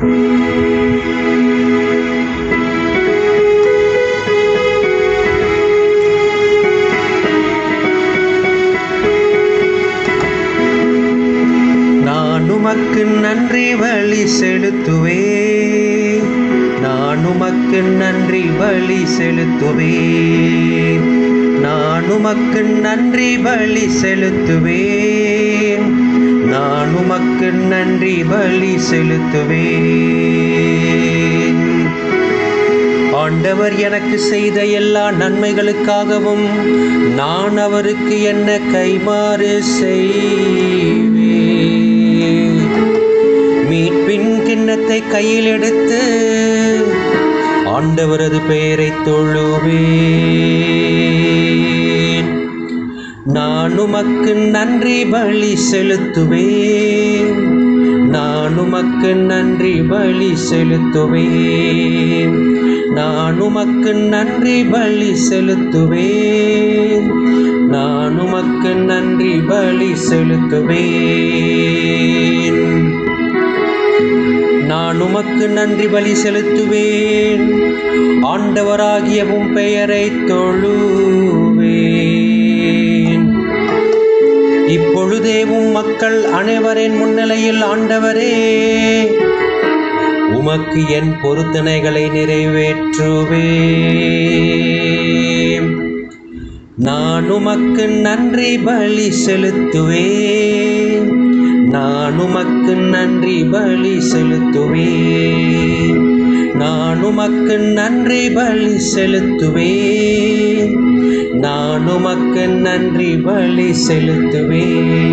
உமக்கு நன்றி வழி செலுத்துவே. நான் உமக்கு நன்றி வழி செலுத்துவே. நான் உமக்கு நன்றி வழி செலுத்துவேன் நான் உமக்கு நன்றி வழி செலுத்துவேன். ஆண்டவர் எனக்கு செய்த எல்லா நன்மைகளுக்காகவும் நான் அவருக்கு என்ன கைமாறு செய்வேன். மீட்பின் கிண்ணத்தை கையில் எடுத்து ஆண்டவரது பெயரை தொழுவே உமக்கு நன்றி பலி செலுத்துவேன். நான் உமக்கு நன்றி பலி செலுத்துவேன். நான் உமக்கு நன்றி பலி செலுத்துவேன். நான் உமக்கு நன்றி பலி செலுத்துவேன். நான் உமக்கு நன்றி பலி செலுத்துவேன். ஆண்டவராகிய உம் பெயரை தொழு. இப்பொழுதே உம் மக்கள் அனைவரின் முன்னிலையில் ஆண்டவரே உமக்கு என் பொருத்தனைகளை நிறைவேற்றுவேன். நான் உமக்கு நன்றி பலி செலுத்துவேன். நான் உமக்கு நன்றி பலி செலுத்துவேன். நான் உமக்கு நன்றி பலி செலுத்துவேன். நான் உமக்கு நன்றி வழி செலுத்துவேன்.